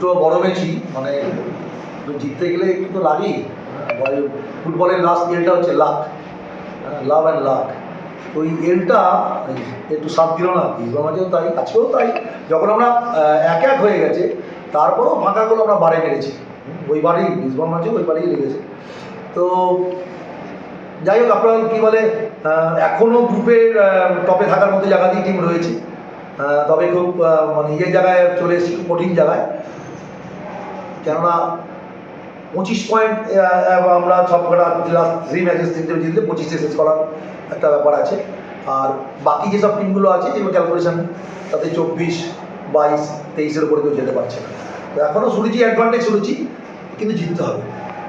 তো বড় ম্যাচই মানে জিততে গেলে একটু তো লাগেই। মানে ফুটবলের লাস্ট এলটা হচ্ছে লাক লাভ অ্যান্ড লাক তো ওই এলটা একটু সাথ দিল না ইসলাম মাঝেও তাই, আজকেও তাই। যখন আমরা এক এক হয়ে গেছে, তারপরেও ফাঁকাগুলো আমরা বাড়ে মেরেছি। ওই বাড়ি ইসলাম মাঝে ওই বাড়িই লেগেছে। তো যাই হোক, আপনার কী বলে এখনও গ্রুপের টপে থাকার মতো জায়গাতেই টিম রয়েছে। তবে খুব মানে ইয়ে জায়গায় চলে এসেছি কঠিন জায়গায়। কেননা পঁচিশ পয়েন্ট আমরা সব কটা লাস্ট থ্রি ম্যাচেস তিনটে জিতলে পঁচিশে শেষ করার একটা ব্যাপার আছে। আর বাকি যেসব টিমগুলো আছে, যেগুলো ক্যালকুলেশন তাতে চব্বিশ, বাইশ, তেইশের উপরে কেউ যেতে পারছে না। তো এখনও শুনেছি অ্যাডভান্টেজ শুনেছি, কিন্তু জিততে হবে।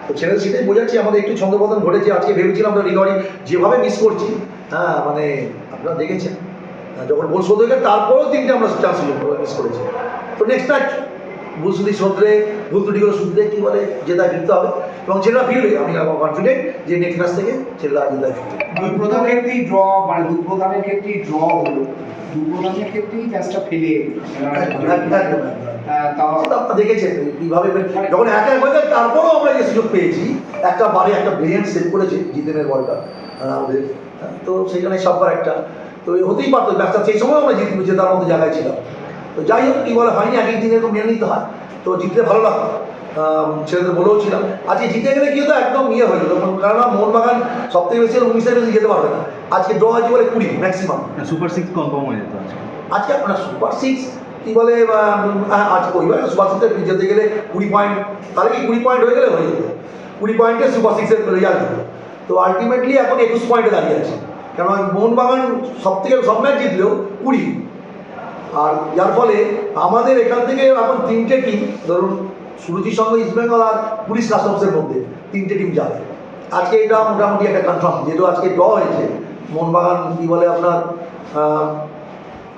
তো ছেলে সেটাই বোঝাচ্ছি, আমাদের একটু ছন্দপতন ঘটেছে, আজকে ভেবেছিলাম আমরা রিকভারি যেভাবে মিস করছি হ্যাঁ মানে আপনারা দেখেছেন। যখন গোল শোধ হয়ে গেছে তারপরেও তিনটে আমরা চান্স মিস করেছি। তো নেক্সট ম্যাচ ভুল শোধরে ভুল ত্রুটিগুলো শুধরে কী বলে? জেতায় ফিরতে হবে। এবং ছেলেরা ফিরবে আমি কনফিডেন্ট যে নেক্সট ম্যাচ থেকে ছেলেরা জেতায় ফিরবে। দুই প্রধানের ক্ষেত্রেই ড্র মানে দুই প্রধানের ক্ষেত্রেই ড্র হলো। দুই প্রধানের ক্ষেত্রেই ম্যাচটা ফেলে দেখেছেন কীভাবে যখন এক এক তারপরেও আমরা যে সুযোগ পেয়েছি একটা বারে একটা ব্রিলিয়েন্ট সেভ করেছে জিতেনের বলটা আহ, আমাদের। তো সেখানে সববার একটা তো হতেই পারতো ম্যাচটা সেই সময় আমরা জিতবো জেতার মতো জায়গায় ছিলাম। তো যাই হোক কী বলে হয়নি এক এক দিনে তো মেনে নিতে হয়। তো জিতলে ভালো লাগতো। ছেলেদের বলেও ছিলাম। আজকে জিতে গেলে কি হতো? একদম ইয়ে হয়ে যেত। কারণ মোহনবাগান সব থেকে বেশি উনিশের বেশি যেতে পারবে না। আজকে ড্র হয়েছে বলে কুড়ি ম্যাক্সিমাম সুপার সিক্স কনফার্ম হয়ে যেত আজকে। আপনার সুপার সিক্স কি বলে আজকে ওই মানে সুপার সিক্সে যেতে গেলে কুড়ি পয়েন্ট তাহলে কি কুড়ি পয়েন্ট হয়ে গেলে হয়ে যেত? কুড়ি পয়েন্টে সুপার সিক্সের রেজাল্ট হতো তো আলটিমেটলি এখন একুশ পয়েন্টে দাঁড়িয়ে আছে। কারণ মোহনবাগান সব থেকে সব ম্যাচ জিতলেও কুড়ি। আর যার ফলে আমাদের এখান থেকে এখন তিনটে টিম ধরুন সুরুচির সঙ্গে ইস্টবেঙ্গল আর পুলিশ কাস্টমসের মধ্যে তিনটে টিম যাবে। আজকে এটা মোটামুটি একটা কনফার্ম যেহেতু আজকে ড্র হয়েছে, মোহনবাগান কী বলে আপনার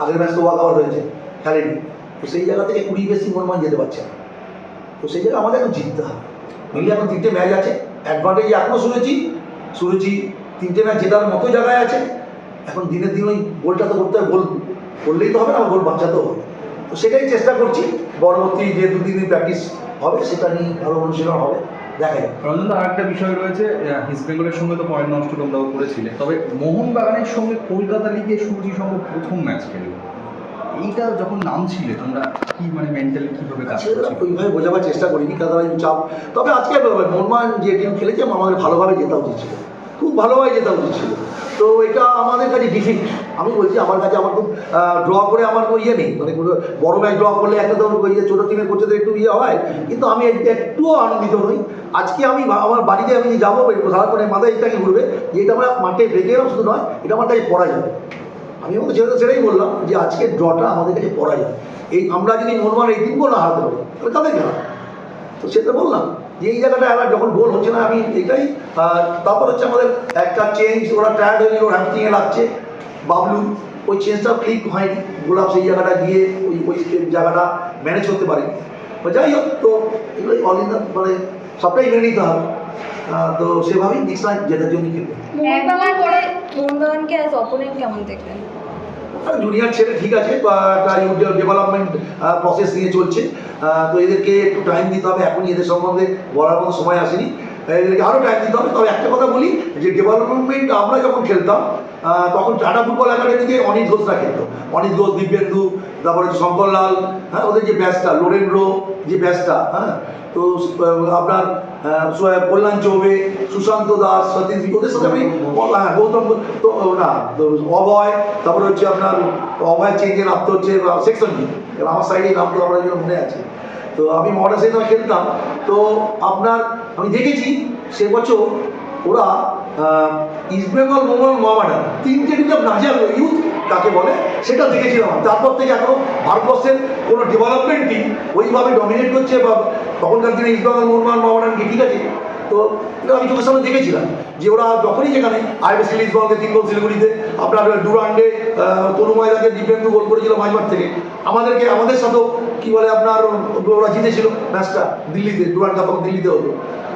আগের ম্যাচ তো ওয়াক হয়েছে, খেলেনি। তো সেই জায়গা থেকে কুড়ি বেশি মোহনবাগান যেতে পারছে না। তো সেই জায়গায় আমাদের এখন জিততে হবে। মিলিয়ে এখন তিনটে ম্যাচ আছে অ্যাডভান্টেজ এখনও শুনেছি শুনেছি তিনটে ম্যাচ জেতার মতো জায়গায় আছে। এখন দিনের দিন ওই গোলটা তো করতে হবে গোল করলেই তো হবে না গোল বাঁচাতেও হবে তো। সেটাই চেষ্টা করছি পরবর্তী যে দু তিন দিন প্র্যাকটিস হবে সেটা নিয়ে আরও অনুশীলন হবে। দেখা যাক রঞ্জন আর একটা বিষয় রয়েছে ইস্ট বেঙ্গলের সঙ্গে তো পয়েন্ট নষ্ট তোমরাও করেছিলে। তবে মোহনবাগানের সঙ্গে কলকাতা লিগে সূর্যির সঙ্গে প্রথম ম্যাচ খেলবে এইটা যখন নাম ছিলে তোমরা কি মানে মেন্টালি কীভাবে কাজ ছেলেরা করছ ওইভাবে বোঝাবার চেষ্টা করিনি কারণ চাপ তবে আজকে মনমান যে টিম খেলেছে আমাদের ভালোভাবে জেতা উচিত ছিল। খুব ভালোভাবে জেতা উচিত তো এটা আমাদের কাছে ডিফিট আমি বলছি, আমার কাছে আমার খুব ড্র করে আমার কোনো ইয়ে নেই। মানে কোনো বড় ম্যাচ ড্র করলে একটা তো ওই যে ছোটো টিমের কোচেদের একটু ইয়ে হয়। কিন্তু আমি এক- একটুও আনন্দিত নই। আজকে আমি আমার বাড়িতে আমি যাব সারাক্ষণের মাথায় এটাকে ঘুরবে, যে এটা আমরা মাঠে রেখে শুধু নয়, এটা আমার কাছে পড়া যাবে। আমি আমাদের ছেলেদের সেটাই বললাম যে আজকে ড্রটা আমাদের কাছে পড়া যায় এই আমরা যদি মোহনবাগান এই তিন গোল হারাতে পারি, তাহলে তাদের কেন তো সেটা বললাম। এই জায়গাটা এবার যখন গোল হচ্ছে না, আমি এটাই তারপর হচ্ছে আমাদের একটা চেঞ্জ ওরা টায়ার্ড হয়ে গেল হ্যামস্ট্রিংয়ে লাগছে। বাবলু, ওই চেঞ্জটা ক্লিক হয়নি। গোলাপ সেই জায়গাটা গিয়ে ওই ওই জায়গাটা ম্যানেজ করতে পারি যাই হোক, তো এগুলোই অল ইন মানে সবটাই মেনে নিতে হবে। তো সেভাবেই টাইম জেতার জন্য খেলবে। মোহনবাগানকে মোহনবাগানকে অ্যাজ অপোনেন্ট কেমন দেখলেন? জুনিয়র ছেলে ঠিক আছে, বা একটা ডেভেলপমেন্ট প্রসেস নিয়ে চলছে। তো এদেরকে একটু টাইম দিতে হবে। এখনই এদের সম্বন্ধে বলার মতো সময় আসেনি। এদেরকে আরও টাইম দিতে হবে। তবে একটা কথা বলি যে ডেভেলপমেন্ট আমরা যখন খেলতাম তখন টাটা ফুটবল একাডেমিতে অনিত ঘোষরা খেলতো। অনিত ঘোষ, দিব্যেন্দু, তারপরে হচ্ছে শঙ্করলাল হ্যাঁ ওদের যে ব্যাচটা লোরেন্দ্র যে ব্যাচটা হ্যাঁ তো আপনার কল্যাণ চৌবে সুশান্ত দাস সতীশ ওদের সাথে আমি হ্যাঁ, গৌতম তো না অভয় তারপরে হচ্ছে আপনার অভয় চেঞ্জে নামতে হচ্ছে সেকশন আমার সাইডে নামতো আমার মনে আছে। তো আমি মডার সাইডে খেলতাম। তো আপনার আমি দেখেছি সে বছর ওরা ইস্টবেঙ্গল মোহাম্মদ মোহামেডান তিনটে টিম নাজিয়াল ইউথ কাকে বলে সেটা দেখেছিলাম তারপর থেকে এখনও ভারতবর্ষের কোনো ডেভেলপমেন্ট টিম ওইভাবে ডমিনেট করছে বা তখনকার দিনে ইস্টবেঙ্গল মোহাম্মদ মোহামেডান কি ঠিক আছে? তো আমি চোখের সামনে দেখেছিলাম যে ওরা যখনই যেখানে আইবিসি লিসবঙ্গে তিন গোল শিলিগুড়িতে, আপনার ডুরান্ডে তনু ময়দাকে দিব্যেন্দু গোল করেছিল মাঝমাঠ থেকে। আমাদেরকে, আমাদের সাথেও, কি বলে আপনার, ওরা জিতেছিল ম্যাচটা দিল্লিতে ডুরান্ড কাপ দিল্লিতে হতো।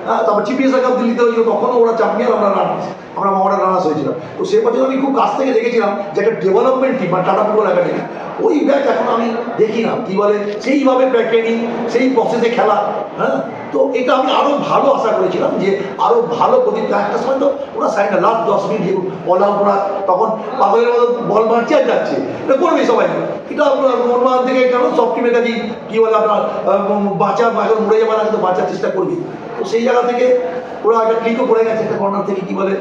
হ্যাঁ তারপর চিপিএসআর কাপ দিল্লিতে হয়েছিল, তখনও ওরা চ্যাম্পিয়ন, আমরা রান আমরা মামারা রানার্স হয়েছিলাম। তো সে বছর আমি খুব কাছ থেকে দেখেছিলাম যে একটা ডেভেলপমেন্ট টিম মানে টাটা ফুটবল একাডেমি ওই ব্যাচ এখন আমি দেখি না। কী বলে? সেইভাবে ট্রেনিং সেই প্রসেসে খেলা হ্যাঁ? তো এটা আমি আরও ভালো আশা করেছিলাম যে আরও ভালো প্রতি একটা সময় তো ওরা সাইড না লাস্ট দশ মিনিট বল আউট ওরা তখন পাগলের মতো বল মারছে আর যাচ্ছে। এটা করবে সবাই। এটা আপনার থেকে কেন সব টিমের কাছেই, কী বলে আপনার বাঁচার এখন মরে যাবার আগে তো বাঁচার চেষ্টা করবি। তো সেই জায়গা থেকে ওরা একটা ক্লিকও পড়ে গেছে, একটা কর্নার থেকে, কী বলে?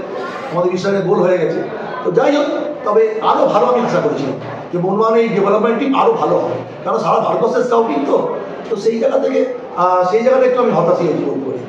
আমাদের বিশ্বাসের গোল হয়ে গেছে। তো যাই হোক তবে আরও ভালো আমি আশা করেছিলাম যে মোহনবাগানের এই ডেভেলপমেন্টটি আরও ভালো হবে। কারণ সারা ভারতবর্ষের স্কাউটিং তো তো সেই জায়গা থেকে সেই জায়গাটা একটু আমি হতাশই হয়েছি পারি